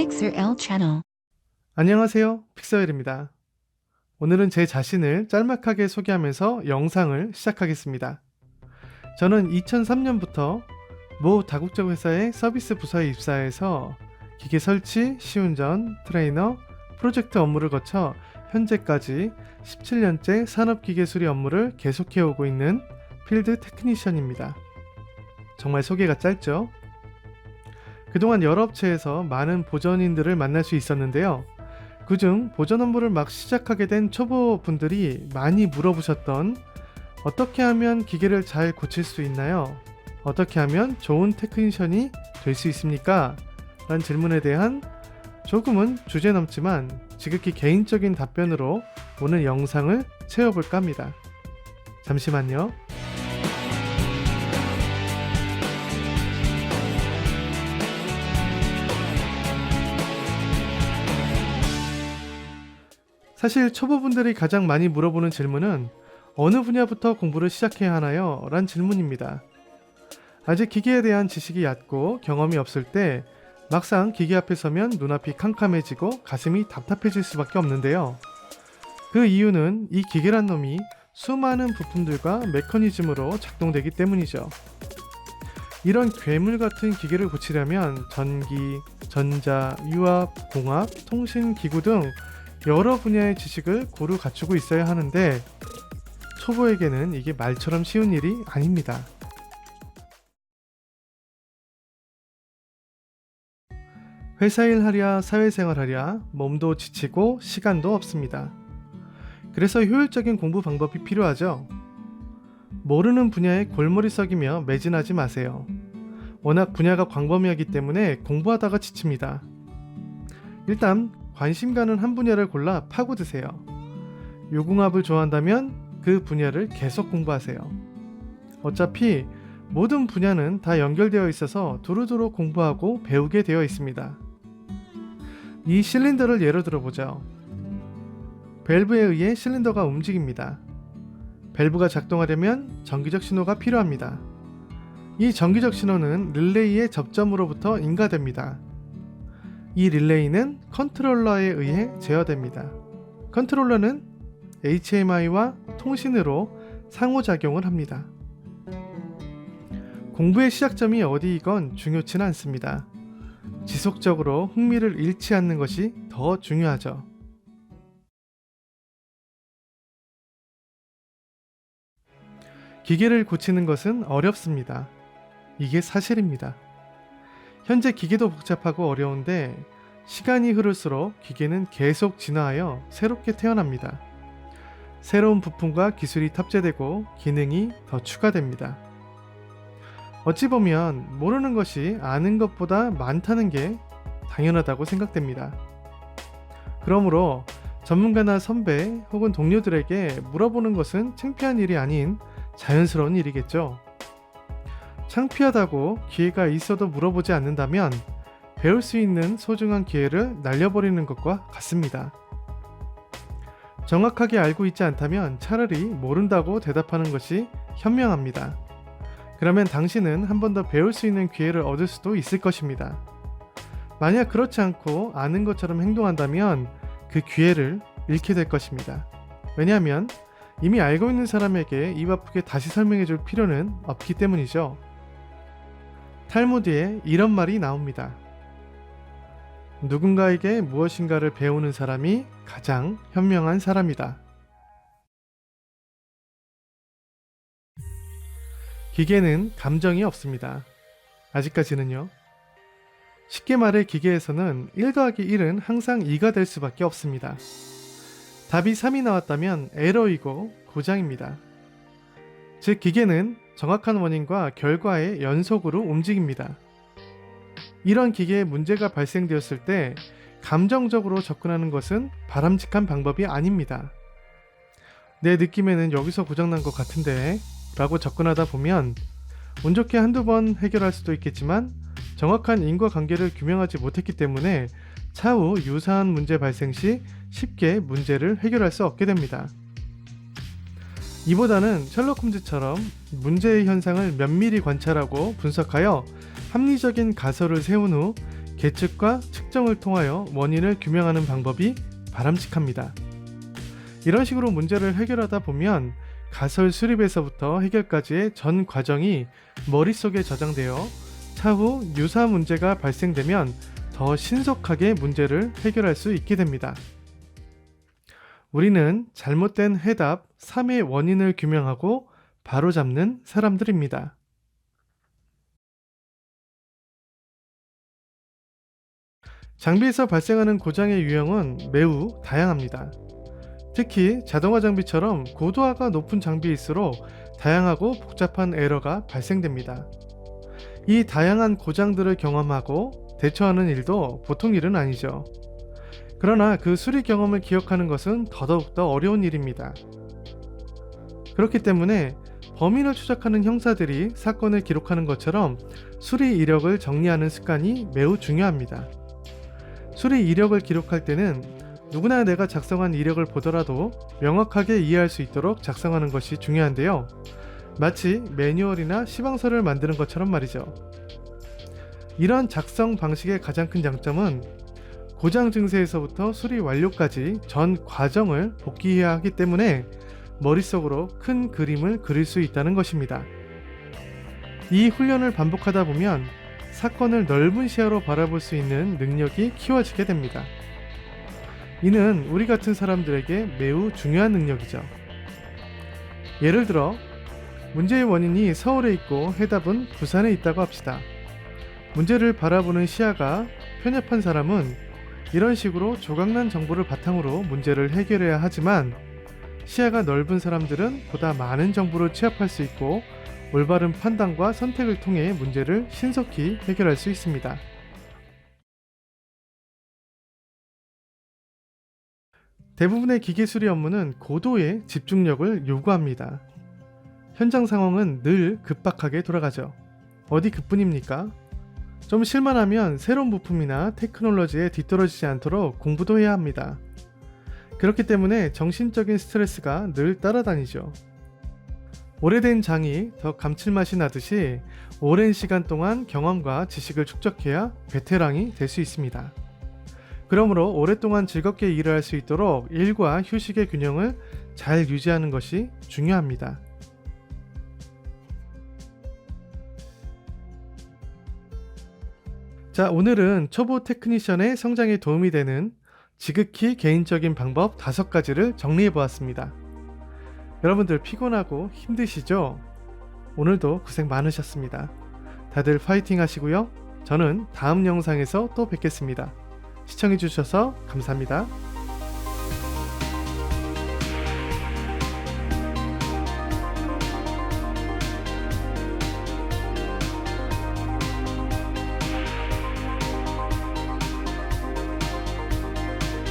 Fixer L channel. 안녕하세요. 픽서일입니다. 오늘은 제 자신을 짤막하게 소개하면서 영상을 시작하겠습니다. 저는 2003년부터 모 다국적 회사의 서비스 부서에 입사해서 기계 설치, 시운전, 트레이너, 프로젝트 업무를 거쳐 현재까지 17년째 산업기계 수리 업무를 계속해 오고 있는 필드 테크니션입니다. 정말 소개가 짧죠? 그동안 여러 업체에서 많은 보전인들을 만날 수 있었는데요. 그중 보전 업무를 막 시작하게 된 초보 분들이 많이 물어보셨던 어떻게 하면 기계를 잘 고칠 수 있나요? 어떻게 하면 좋은 테크니션이 될 수 있습니까? 라는 질문에 대한 조금은 주제 넘지만 지극히 개인적인 답변으로 오늘 영상을 채워볼까 합니다. 잠시만요. 사실 초보분들이 가장 많이 물어보는 질문은 어느 분야부터 공부를 시작해야 하나요? 란 질문입니다. 아직 기계에 대한 지식이 얕고 경험이 없을 때 막상 기계 앞에 서면 눈앞이 캄캄해지고 가슴이 답답해질 수밖에 없는데요. 그 이유는 이 기계란 놈이 수많은 부품들과 메커니즘으로 작동되기 때문이죠. 이런 괴물 같은 기계를 고치려면 전기, 전자, 유압, 공압, 통신 기구 등 여러 분야의 지식을 고루 갖추고 있어야 하는데 초보에게는 이게 말처럼 쉬운 일이 아닙니다. 회사 일 하랴 사회생활 하랴 몸도 지치고 시간도 없습니다. 그래서 효율적인 공부 방법이 필요하죠. 모르는 분야에 골머리 썩이며 매진하지 마세요. 워낙 분야가 광범위하기 때문에 공부하다가 지칩니다. 일단 관심 가는 한 분야를 골라 파고드세요. 유궁합을 좋아한다면 그 분야를 계속 공부하세요. 어차피 모든 분야는 다 연결되어 있어서 두루두루 공부하고 배우게 되어 있습니다. 이 실린더를 예로 들어보죠. 밸브에 의해 실린더가 움직입니다. 밸브가 작동하려면 전기적 신호가 필요합니다. 이 전기적 신호는 릴레이의 접점으로부터 인가됩니다. 이 릴레이는 컨트롤러에 의해 제어됩니다. 컨트롤러는 HMI와 통신으로 상호작용을 합니다. 공부의 시작점이 어디이건 중요치는 않습니다. 지속적으로 흥미를 잃지 않는 것이 더 중요하죠. 기계를 고치는 것은 어렵습니다. 이게 사실입니다. 현재 기계도 복잡하고 어려운데 시간이 흐를수록 기계는 계속 진화하여 새롭게 태어납니다. 새로운 부품과 기술이 탑재되고 기능이 더 추가됩니다. 어찌 보면 모르는 것이 아는 것보다 많다는 게 당연하다고 생각됩니다. 그러므로 전문가나 선배 혹은 동료들에게 물어보는 것은 창피한 일이 아닌 자연스러운 일이겠죠. 창피하다고 기회가 있어도 물어보지 않는다면 배울 수 있는 소중한 기회를 날려버리는 것과 같습니다. 정확하게 알고 있지 않다면 차라리 모른다고 대답하는 것이 현명합니다. 그러면 당신은 한 번 더 배울 수 있는 기회를 얻을 수도 있을 것입니다. 만약 그렇지 않고 아는 것처럼 행동한다면 그 기회를 잃게 될 것입니다. 왜냐하면 이미 알고 있는 사람에게 입 아프게 다시 설명해 줄 필요는 없기 때문이죠. 탈무드에 이런 말이 나옵니다. 누군가에게 무엇인가를 배우는 사람이 가장 현명한 사람이다. 기계는 감정이 없습니다. 아직까지는요. 쉽게 말해 기계에서는 1 더하기 1은 항상 2가 될 수밖에 없습니다. 답이 3이 나왔다면 에러이고 고장입니다. 즉 기계는 정확한 원인과 결과의 연속으로 움직입니다. 이런 기계에 문제가 발생되었을 때 감정적으로 접근하는 것은 바람직한 방법이 아닙니다. 내 느낌에는 여기서 고장난 것 같은데 라고 접근하다 보면 운 좋게 한두 번 해결할 수도 있겠지만 정확한 인과관계를 규명하지 못했기 때문에 차후 유사한 문제 발생 시 쉽게 문제를 해결할 수 없게 됩니다. 이보다는 셜록 홈즈처럼 문제의 현상을 면밀히 관찰하고 분석하여 합리적인 가설을 세운 후 계측과 측정을 통하여 원인을 규명하는 방법이 바람직합니다. 이런 식으로 문제를 해결하다 보면 가설 수립에서부터 해결까지의 전 과정이 머릿속에 저장되어 차후 유사 문제가 발생되면 더 신속하게 문제를 해결할 수 있게 됩니다. 우리는 잘못된 해답 3의 원인을 규명하고 바로잡는 사람들입니다. 장비에서 발생하는 고장의 유형은 매우 다양합니다. 특히 자동화 장비처럼 고도화가 높은 장비일수록 다양하고 복잡한 에러가 발생됩니다. 이 다양한 고장들을 경험하고 대처하는 일도 보통 일은 아니죠. 그러나 그 수리 경험을 기억하는 것은 더더욱더 어려운 일입니다. 그렇기 때문에 범인을 추적하는 형사들이 사건을 기록하는 것처럼 수리 이력을 정리하는 습관이 매우 중요합니다. 수리 이력을 기록할 때는 누구나 내가 작성한 이력을 보더라도 명확하게 이해할 수 있도록 작성하는 것이 중요한데요. 마치 매뉴얼이나 시방서를 만드는 것처럼 말이죠. 이런 작성 방식의 가장 큰 장점은 고장 증세에서부터 수리 완료까지 전 과정을 복기해야 하기 때문에 머릿속으로 큰 그림을 그릴 수 있다는 것입니다. 이 훈련을 반복하다 보면 사건을 넓은 시야로 바라볼 수 있는 능력이 키워지게 됩니다. 이는 우리 같은 사람들에게 매우 중요한 능력이죠. 예를 들어, 문제의 원인이 서울에 있고 해답은 부산에 있다고 합시다. 문제를 바라보는 시야가 편협한 사람은 이런 식으로 조각난 정보를 바탕으로 문제를 해결해야 하지만 시야가 넓은 사람들은 보다 많은 정보를 취합할 수 있고 올바른 판단과 선택을 통해 문제를 신속히 해결할 수 있습니다. 대부분의 기계 수리 업무는 고도의 집중력을 요구합니다. 현장 상황은 늘 급박하게 돌아가죠. 어디 그뿐입니까? 좀 실만하면 새로운 부품이나 테크놀로지에 뒤떨어지지 않도록 공부도 해야 합니다. 그렇기 때문에 정신적인 스트레스가 늘 따라다니죠. 오래된 장이 더 감칠맛이 나듯이 오랜 시간 동안 경험과 지식을 축적해야 베테랑이 될 수 있습니다. 그러므로 오랫동안 즐겁게 일을 할 수 있도록 일과 휴식의 균형을 잘 유지하는 것이 중요합니다. 자, 오늘은 초보 테크니션의 성장에 도움이 되는 지극히 개인적인 방법 다섯 가지를 정리해 보았습니다. 여러분들 피곤하고 힘드시죠? 오늘도 고생 많으셨습니다. 다들 파이팅 하시고요. 저는 다음 영상에서 또 뵙겠습니다. 시청해 주셔서 감사합니다.